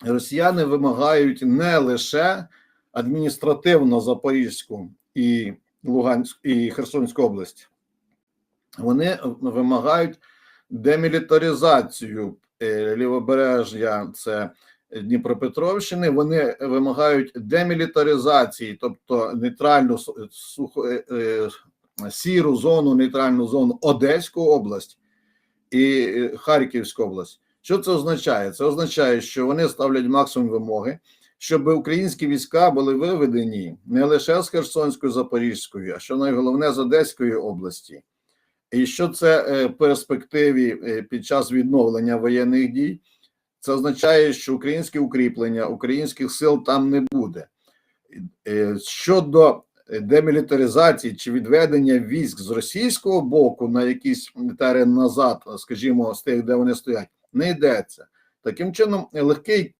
росіяни вимагають не лише адміністративно Запорізьку і Луганську і Херсонську область, вони вимагають демілітаризацію е, лівобережжя, це Дніпропетровщини. Вони вимагають демілітаризації, тобто нейтральну сухо, е, е, сіру зону, нейтральну зону Одеську область і Харківську область. Що це означає? Це означає, що вони ставлять максимум вимоги, щоб українські війська були виведені не лише з Херсонської, Запорізької, а що найголовне з Одеської області. І що це е, в перспективі е, під час відновлення воєнних дій? Це означає, що українські укріплення українських сил там не буде. Е, Щодо демілітаризації чи відведення військ з російського боку на якийсь терен назад, скажімо, з тих, де вони стоять, не йдеться. Таким чином, легкий